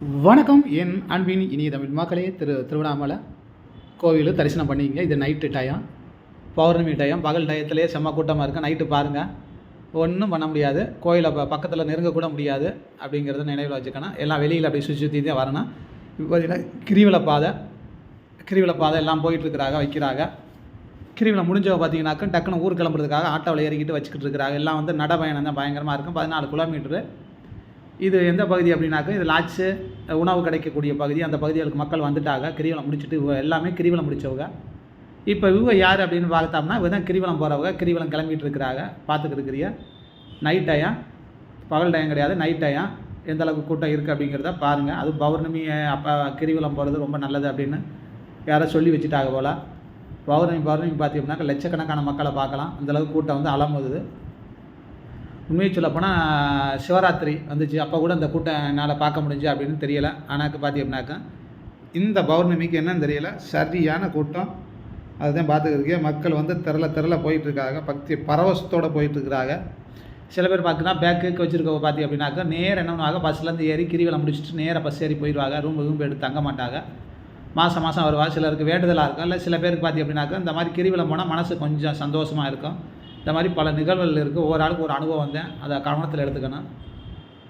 வணக்கம். என் அன்பின் இனிய தமிழ் மக்களே திரு திருவண்ணாமலை கோவில் தரிசனம் பண்ணிங்க இது நைட்டு டயம் பௌர்ணமி டயம் பகல் டயத்துலேயே செம்ம கூட்டமாக இருக்கும் நைட்டு பாருங்கள் ஒன்றும் பண்ண முடியாது. கோயிலை ப பக்கத்தில் நெருங்கக்கூட முடியாது அப்படிங்கிறத நினைவில் வச்சுக்கணும் எல்லாம் வெளியில் அப்படி சுற்றி சுற்றி தான் வரணும். இப்போ பார்த்தீங்கன்னா கிரிவல பாதை. கிரிவல பாதை எல்லாம் போயிட்டுருக்கிறாங்க வைக்கிறாங்க. கிரிவலம் முடிஞ்சவ பார்த்தீங்கன்னாக்கா டக்குன்னு ஊர் கிளம்புறதுக்காக ஆட்டோவில் ஏறிக்கிட்டு வச்சுக்கிட்டு இருக்கிறாங்க. எல்லாம் வந்து நடபயணம் தான் பயங்கரமாக இருக்கும். பதினாலு கிலோமீட்டரு இது எந்த பகுதி அப்படின்னாக்கா இது லாட்ஸு உணவு கிடைக்கக்கூடிய பகுதி அந்த பகுதிகளுக்கு மக்கள் வந்துட்டாங்க. கிரிவலம் முடிச்சுட்டு இவங்க எல்லாமே கிரிவலம் முடித்தவங்க இப்போ இவங்க யார் அப்படின்னு பார்த்தோம்னா இவங்க தான் கிரிவலம் போகிறவங்க கிரிவலம் கிளம்பிட்டு இருக்கிறாங்க. பார்த்துக்கிட்டுக்கிறிய நைட் டயம் பகல் டயம் கிடையாது. நைட் டயம் எந்த அளவுக்கு கூட்டம் இருக்குது அப்படிங்கிறத பாருங்கள் அது பௌர்ணமி அப்போ கிரிவலம் போகிறது ரொம்ப நல்லது அப்படின்னு யாரோ சொல்லி வச்சுட்டாங்க போல். பௌர்ணமி பௌர்ணமி பார்த்தீங்கன்னாக்கா லட்சக்கணக்கான மக்களை பார்க்கலாம். அந்தளவுக்கு கூட்டம் வந்து அலமுது உண்மையை சொல்லப்போனால் சிவராத்திரி வந்துச்சு. அப்போ கூட அந்த கூட்டம் என்னால் பார்க்க முடிஞ்சு அப்படின்னு தெரியலை. ஆனாக்கு பார்த்தீங்கன்னாக்கா இந்த பௌர்ணமிக்கு என்னன்னு தெரியல. சரியான கூட்டம். அதுதான் பார்த்துக்கிறதுக்கே மக்கள் வந்து திரள திரள போயிட்டுருக்காங்க. பக்தி பரவசத்தோடு போயிட்டுருக்குறாங்க. சில பேர் பார்த்தீங்கன்னா பேக்குக்கு வச்சுருக்கவங்க பார்த்தி அப்படின்னாக்கா நேரம் என்ன பண்ணுவாங்க? பஸ்லேருந்து ஏறி கிரிவலம் முடிச்சுட்டு நேராக பஸ் ஏறி போயிடுவாங்க. ரூம் ரூம் எடுத்து தங்க மாட்டாங்க. மாதம் மாதம் வருவாங்க. சிலருக்கு வேண்டுதலாக இருக்கும். இல்லை சில பேருக்கு பார்த்தி அப்படின்னாக்கா இந்த மாதிரி கிரிவலம் போனால் மனசு கொஞ்சம் சந்தோஷமாக இருக்கும். இந்த மாதிரி பல நிகழ்வுகள் இருக்குது ஒவ்வொரு ஆளுக்கு ஒரு அனுபவம் வந்தேன். அதை கவனத்தில் எடுத்துக்கணும்.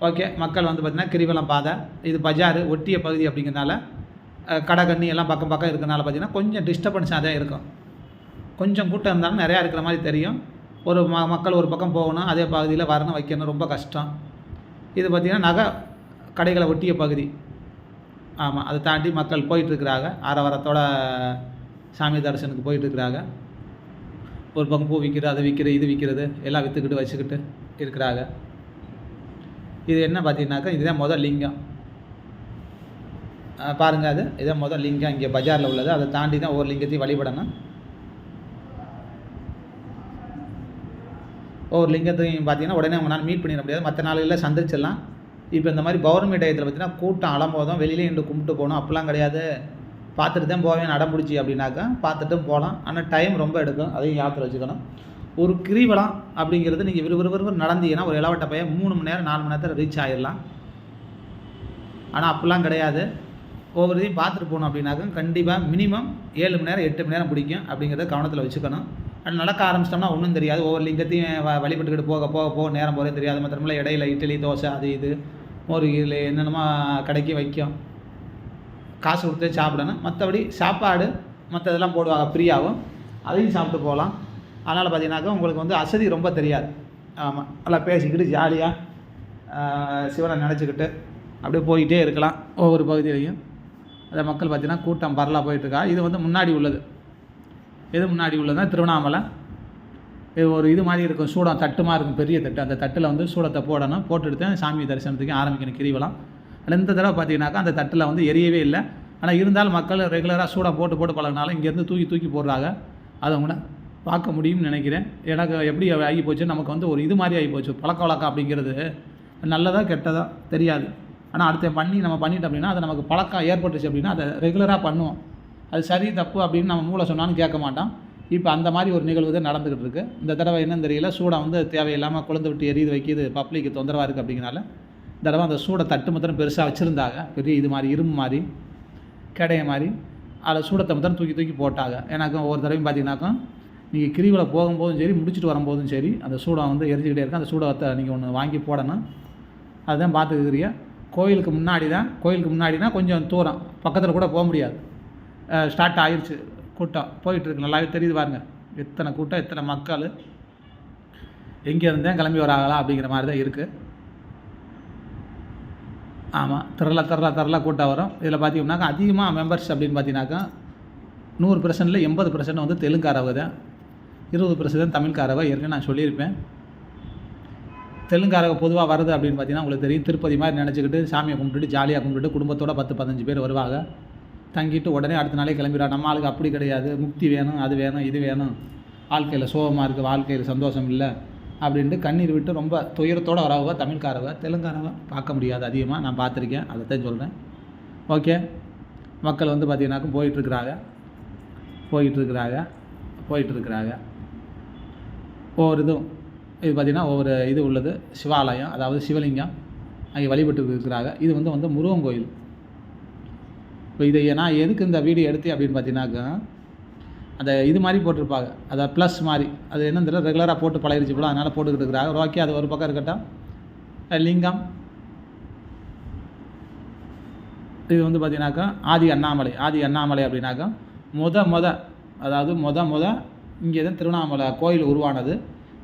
ஓகே மக்கள் வந்து பார்த்திங்கன்னா கிரிவலம் பாதை இது பஜார் ஒட்டிய பகுதி அப்படிங்கிறனால கடை கண்ணி எல்லாம் பக்கம் பக்கம் இருக்கிறனால பார்த்திங்கன்னா கொஞ்சம் டிஸ்டர்பன்ஸாக தான் இருக்கும். கொஞ்சம் கூட்டம் இருந்தாலும் நிறையா இருக்கிற மாதிரி தெரியும். ஒரு ம மக்கள் ஒரு பக்கம் போகணும் அதே பகுதியில் வரணும் வைக்கணும் ரொம்ப கஷ்டம். இது பார்த்திங்கன்னா நகை கடைகளை ஒட்டிய பகுதி. ஆமாம் அதை தாண்டி மக்கள் போயிட்டுருக்குறாங்க ஆரவாரத்தோட சாமி தரிசனுக்கு போயிட்டுருக்கிறாங்க ஒரு பக்கம் பூ விற்கிற அது விற்கிற இது விற்கிறது எல்லாம் விற்றுக்கிட்டு வச்சுக்கிட்டு இருக்கிறாங்க. இது என்ன பார்த்தீங்கன்னாக்கா இதுதான் முதல் லிங்கம். பாருங்கள் அது. இதான் முதல் லிங்கம். இங்கே பஜாரில் உள்ளது. அதை தாண்டி தான் ஒவ்வொரு லிங்கத்தையும் வழிபடணும். ஒவ்வொரு லிங்கத்தையும் பார்த்தீங்கன்னா உடனே உங்களால் மீட் பண்ணிட முடியாது. மற்ற நாளில் சந்திச்சிடலாம். இப்போ இந்த மாதிரி பௌர்ணமி டயத்தில் பார்த்தீங்கன்னா கூட்டம் அலம்போதும் வெளியிலே இன்று கும்பிட்டு போகணும். அப்படிலாம் கிடையாது. பார்த்துட்டு தான் போவேன் அடம்பிடிச்சி அப்படின்னாக்கா பார்த்துட்டு போகலாம். ஆனால் டைம் ரொம்ப எடுக்கும் அதையும் ஞாபகத்தில் வச்சுக்கணும். ஒரு கிரிவலம் அப்படிங்கிறது நீங்கள் விறுவிறுவிறு நடந்தீங்கன்னா ஒரு இளவட்ட பையன் மூணு மணி நேரம் நாலு மணி நேரத்தில் ரீச் ஆகிடலாம் ஆனால் அப்படிலாம் கிடையாது. ஒவ்வொரு இதையும் பார்த்துட்டு போகணும் அப்படின்னாக்கா கண்டிப்பாக மினிமம் ஏழு மணி நேரம் எட்டு மணி நேரம் பிடிக்கும் அப்படிங்கிறத கவனத்தில் வச்சுக்கணும். அது நடக்க ஆரம்பிச்சிட்டோம்னா ஒன்றும் தெரியாது. ஒவ்வொரு லிங்கத்தையும் வழிபட்டுக்கிட்டு போக போக போக நேரம் போகிறே தெரியாது. மாத்திரமில்ல இடையில இட்லி தோசை அது இது மோர் இதில் என்னென்னமோ கடைக்கு வைக்கும். காசு கொடுத்து சாப்பிடணும். மற்றபடி சாப்பாடு மற்றதெல்லாம் போடுவாங்க ஃப்ரீயாகவும் அதையும் சாப்பிட்டு போகலாம். அதனால் பார்த்தீங்கன்னாக்கா உங்களுக்கு வந்து அசதி ரொம்ப தெரியாது. ஆமாம் நல்லா பேசிக்கிட்டு ஜாலியாக சிவனை நினச்சிக்கிட்டு அப்படியே போயிட்டே இருக்கலாம் ஒவ்வொரு பகுதியிலையும். அந்த மக்கள் பார்த்திங்கன்னா கூட்டம் பரலாக போயிட்டுருக்கா. இது வந்து முன்னாடி உள்ளது. எது முன்னாடி உள்ளதுன்னா திருவண்ணாமலை. இது ஒரு இது மாதிரி இருக்கும் சூடம் தட்டுமா இருக்கும் பெரிய தட்டு. அந்த தட்டில் வந்து சூடத்தை போடணும். போட்டுட்டு தான் சாமி தரிசனத்துக்கு ஆரம்பிக்கணும் கிரிவலம். அதில் இந்த தடவை பார்த்தீங்கன்னாக்கா அந்த தட்டில் வந்து எரியவே இல்லை. ஆனால் இருந்தாலும் மக்கள் ரெகுலராக சூடாக போட்டு போட்டு பழகினாலும் இங்கேருந்து தூக்கி தூக்கி போடுறாங்க. அதை அவங்கள பார்க்க முடியும்னு நினைக்கிறேன். எனக்கு எப்படி ஆகி போச்சு? நமக்கு வந்து ஒரு இது மாதிரி ஆகி போச்சு. பழக்க வழக்கம் அப்படிங்கிறது நல்லதாக கெட்டதாக தெரியாது. ஆனால் அடுத்த பண்ணி நம்ம பண்ணிட்டோம் அப்படின்னா அது நமக்கு பழக்கம் ஏற்பட்டுச்சு அப்படின்னா அதை ரெகுலராக பண்ணுவோம். அது சரி தப்பு அப்படின்னு நம்ம மூளை சொன்னாலும் கேட்க மாட்டோம். இப்போ அந்த மாதிரி ஒரு நிகழ்வு தான் நடந்துக்கிட்டு இருக்குது இந்த தடவை என்னன்னு தெரியல. சூடாக வந்து தேவையில்லாமல் குழந்தை விட்டு எரியுது வைக்கிது பப்ளிக்கு தொந்தரவாக இருக்குது அப்படிங்கிறனால. தடவை அந்த சூடை தட்டு மத்திரம் பெருசாக வச்சுருந்தாங்க. பெரிய இது மாதிரி இரும்பு மாதிரி கடைய மாதிரி. அதில் சூடத்தை மாத்திரம் தூக்கி தூக்கி போட்டாங்க. எனக்கு ஒவ்வொரு தடவையும் பார்த்தீங்கன்னாக்கா நீங்கள் கிரிவில் போகும்போதும் சரி முடிச்சுட்டு வரும்போதும் சரி அந்த சூடம் வந்து எரிஞ்சிக்கிட்டே இருக்கும். அந்த சூடத்தை நீங்கள் ஒன்று வாங்கி போடணும். அதுதான் பார்த்துக்கிறீங்க கோயிலுக்கு முன்னாடி தான் கோயிலுக்கு முன்னாடினா கொஞ்சம் தூரம். பக்கத்தில் கூட போக முடியாது. ஸ்டார்ட் ஆயிடுச்சு கூட்டம். போயிட்டுருக்கு நல்லாவே தெரியுது பாருங்கள் எத்தனை கூட்டம் எத்தனை மக்கள். எங்கே இருந்தேன் கிளம்பி வராங்களா அப்படிங்கிற மாதிரி தான் இருக்குது ஆமாம் திரள திரள திரள கூட்டம் வரும். இதில் பார்த்தீங்கன்னாக்கா அதிகமாக மெம்பர்ஸ் அப்படின்னு பார்த்தீங்கன்னாக்கா நூறு பர்சன்டில் எண்பது பர்சன்ட் வந்து தெலுங்காரவ தான். இருபது பர்சன்ட் தமிழ்காரவ ஏற்கனவே நான் சொல்லியிருப்பேன். தெலுங்காரவ பொதுவாக வருது அப்படின்னு பார்த்தீங்கன்னா உங்களுக்கு தெரியும். திருப்பதி மாதிரி நினச்சிக்கிட்டு சாமியை கும்பிட்டுட்டு ஜாலியாக கும்பிட்டுட்டு குடும்பத்தோட பத்து பதினஞ்சு பேர் வருவாங்க. தங்கிட்டு உடனே அடுத்த நாளே கிளம்பிடுவா நம்ம ஆளுக்கு அப்படி கிடையாது. முக்தி வேணும் அது வேணும் இது வேணும். வாழ்க்கையில் சோகமாக இருக்குது வாழ்க்கையில் சந்தோஷம் இல்லை. அப்படின்ட்டு கண்ணீர் விட்டு ரொம்ப துயரத்தோடு வரவங்க தமிழ்காரவ. தெலுங்காரவ பார்க்க முடியாது அதிகமாக நான் பார்த்துருக்கேன். அதை தான் சொல்கிறேன் ஓகே. மக்கள் வந்து பார்த்திங்கனாக்கா போயிட்டுருக்குறாங்க. போயிட்டுருக்குறாங்க. போயிட்டுருக்குறாங்க. ஒவ்வொரு இதுவும் இது பார்த்திங்கன்னா ஒவ்வொரு இது உள்ளது. சிவாலயம் அதாவது சிவலிங்கம் அங்கே வழிபட்டு இருக்கிறாங்க. இது வந்து வந்து முருகன் கோயில். இப்போ இதை நான் எதுக்கு இந்த வீடியோ எடுத்தேன் அப்படின்னு பார்த்தீங்கன்னாக்கா அந்த இது மாதிரி போட்டிருப்பாங்க. அதை ப்ளஸ் மாதிரி. அது என்னன்னு தெரியல ரெகுலராக போட்டு பழகிருச்சு போல. அதனால் போட்டுக்கிட்டு இருக்கிறாங்க. ஓகே அது ஒரு பக்கம் இருக்கட்டும். லிங்கம். இது வந்து பார்த்தீங்கன்னாக்கா ஆதி அண்ணாமலை. ஆதி அண்ணாமலை அப்படின்னாக்கா முத முத அதாவது முத முத இங்கே தான் திருவண்ணாமலை கோயில் உருவானது.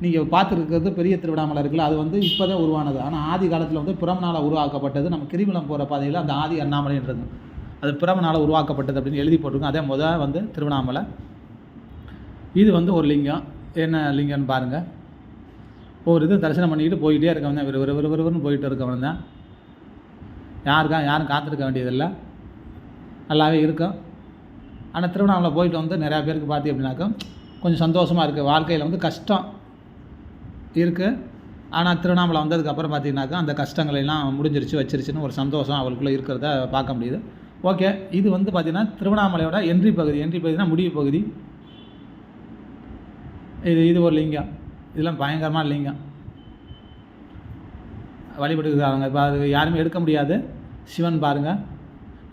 நீங்கள் பார்த்துருக்கிறது பெரிய திருவண்ணாமலை இருக்குல்ல அது வந்து இப்போ தான் உருவானது. ஆனால் ஆதி காலத்தில் வந்து பிரமனால் உருவாக்கப்பட்டது. நம்ம கிரிவலம் போகிற பாதையில் அந்த ஆதி அண்ணாமலைன்றது. அது பிரமனால் உருவாக்கப்பட்டது அப்படின்னு எழுதி போட்டிருக்கோம் அதே முத வந்து திருவண்ணாமலை. இது வந்து ஒரு லிங்கம். என்ன லிங்கம்னு பாருங்கள் ஒரு இது தரிசனம் பண்ணிக்கிட்டு போயிட்டே இருக்கவன் தான் விறு விறு விறுன்னு போயிட்டு இருக்கவன் தான் யாருக்கா யாரும் காத்திருக்க வேண்டியதில்லை. நல்லாவே இருக்கும். ஆனால் திருவண்ணாமலை போயிட்டு வந்து நிறையா பேருக்கு பார்த்தி அப்படின்னாக்கா கொஞ்சம் சந்தோஷமாக இருக்குது வாழ்க்கையில் வந்து கஷ்டம் இருக்குது ஆனால் திருவண்ணாமலை வந்ததுக்கப்புறம் பார்த்தீங்கன்னாக்கா அந்த கஷ்டங்களை எல்லாம் முடிஞ்சிருச்சு வச்சிருச்சுன்னு ஒரு சந்தோஷம் அவளுக்குள்ளே இருக்கிறத பார்க்க முடியுது. ஓகே இது வந்து பார்த்திங்கன்னா திருவண்ணாமலையோட என்ட்ரி பகுதி. என்ட்ரி பகுதினா முடிவு பகுதி. இது இது ஒரு லிங்கம். இதெல்லாம் பயங்கரமான லிங்கம். வழிபட்டுக்கிறாங்க இப்போ அது யாருமே எடுக்க முடியாது. சிவன் பாருங்கள்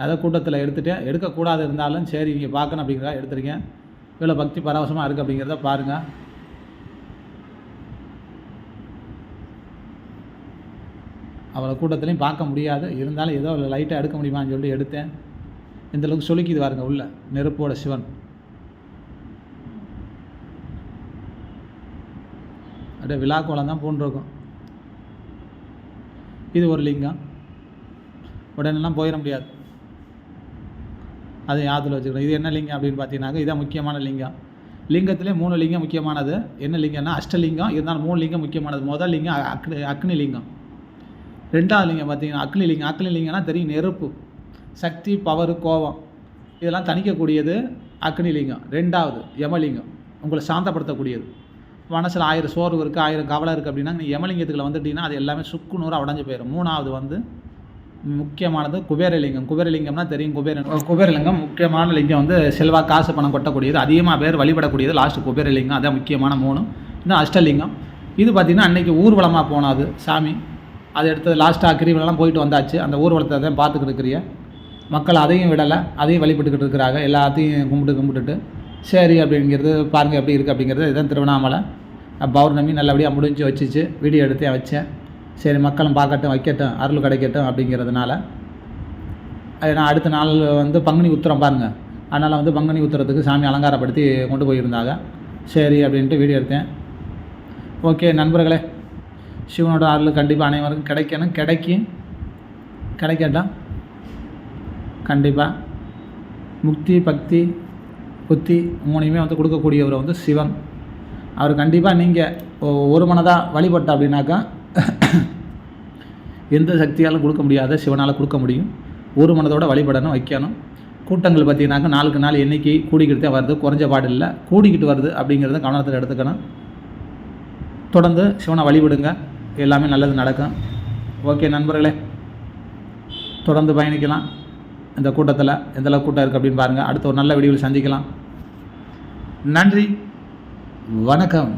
அதை கூட்டத்தில் எடுத்துகிட்டு எடுக்கக்கூடாது இருந்தாலும் சரி இங்கே பார்க்கணும் அப்படிங்கிறத எடுத்துருக்கேன். இவ்வளோ பக்தி பரவசமாக இருக்குது அப்படிங்கிறத பாருங்கள் அவ்வளோ கூட்டத்துலையும் பார்க்க முடியாது. இருந்தாலும் ஏதோ லைட்டாக எடுக்க முடியுமான்னு சொல்லிட்டு எடுத்தேன். இந்தளவுக்கு சொலுக்கிது பாருங்க உள்ள நெருப்போட சிவன். அப்படியே விழா கோலம் தான் பூண்டிருக்கும் இது ஒரு லிங்கம். உடனெல்லாம் போயிட முடியாது. அதை யாத்தில் வச்சுக்கணும். இது என்ன லிங்கம் அப்படின்னு பார்த்தீங்கன்னாக்கா இதான் முக்கியமான லிங்கம். லிங்கத்திலே மூணு லிங்கம் முக்கியமானது. என்ன லிங்கம்னா அஷ்டலிங்கம். இருந்தாலும் மூணு லிங்கம் முக்கியமானது. முதல் லிங்கம் அக்னி அக்னி லிங்கம். ரெண்டாவது லிங்கம் பார்த்தீங்கன்னா அக்னி லிங்கம். அக்னி லிங்கம்னா தெரியும் நெருப்பு சக்தி பவர் கோபம். இதெல்லாம் தணிக்கக்கூடியது அக்னி லிங்கம். ரெண்டாவது யமலிங்கம். உங்களை சாந்தப்படுத்தக்கூடியது. மனசில் ஆயிரம் சோர்வு இருக்குது ஆயிரம் கவலை இருக்குது அப்படின்னா நீ யமலிங்கத்துக்குள்ள வந்துட்டீங்கன்னா அது எல்லாமே சுக்கு நூறாக உடஞ்சி போயிடும் மூணாவது வந்து முக்கியமானது குபேரலிங்கம். குபேரலிங்கம்னா தெரியும் குபேரன் குபேரலிங்கம் முக்கியமான லிங்கம் வந்து செல்வா காசு பணம் கொட்டக்கூடியது. அதிகமாக பேர் வழிபடக்கூடியது. லாஸ்ட் குபேரலிங்கம் அதான் முக்கியமான மூணு. இந்த அஷ்டலிங்கம். இது பார்த்திங்கன்னா அன்றைக்கி ஊர்வலமாக போனாது சாமி. அதை எடுத்து லாஸ்ட்டாக கிரிவலம்லாம் போயிட்டு வந்தாச்சு. அந்த ஊர்வலத்தை தான் பார்த்துக்கிட்டு இருக்கிறிய மக்கள் அதையும் விடலை அதையும் வழிபட்டுக்கிட்டு இருக்கிறாங்க. எல்லாத்தையும் கும்பிட்டு கும்பிட்டுட்டு. சரி அப்படிங்கிறது பாருங்கள் எப்படி இருக்குது அப்படிங்கிறது இதுதான் திருவண்ணாமலை. பௌர்ணமி நல்லபடியாக முடிஞ்சு வச்சுச்சு. வீடியோ எடுத்து வச்சேன். சரி மக்களும் பார்க்கட்டும் வைக்கட்டும் அருள் கிடைக்கட்டும் அப்படிங்கிறதுனால. ஏன்னா அடுத்த நாள் வந்து பங்குனி உத்திரம் பாருங்கள் அதனால் வந்து பங்குனி உத்திரத்துக்கு சாமி அலங்காரப்படுத்தி கொண்டு போயிருந்தாங்க. சரி அப்படின்ட்டு வீடியோ எடுத்தேன். ஓகே நண்பர்களே. சிவனோட அருள் கண்டிப்பாக அனைவருக்கும் கிடைக்கணும். கிடைக்கும். கிடைக்கட்டும். கண்டிப்பாக முக்தி பக்தி புத்தி மூணையுமே வந்து கொடுக்கக்கூடியவர் வந்து சிவன். அவர் கண்டிப்பாக நீங்கள் ஒரு மனதாக வழிபட்ட அப்படின்னாக்கா எந்த சக்தியாலும் கொடுக்க முடியாத சிவனால் கொடுக்க முடியும். ஒரு மனதோட வழிபடணும் வைக்கணும். கூட்டங்கள் பார்த்தீங்கன்னாக்கா நாளுக்கு நாள் எண்ணிக்கை கூடிக்கிட்டு தான் வருது குறைஞ்ச பாடு இல்லை. கூடிக்கிட்டு வருது அப்படிங்கிறத கவனத்தில் எடுத்துக்கணும். தொடர்ந்து சிவனை வழிபடுங்க. எல்லாமே நல்லது நடக்கும். ஓகே நண்பர்களே. தொடர்ந்து பயணிக்கலாம். இந்த கூட்டத்தில் எந்த கூட்டம் இருக்குது அப்படின்னு பாருங்கள் அடுத்த ஒரு நல்ல வீடியோவில் சந்திக்கலாம். நன்றி. வணக்கம்.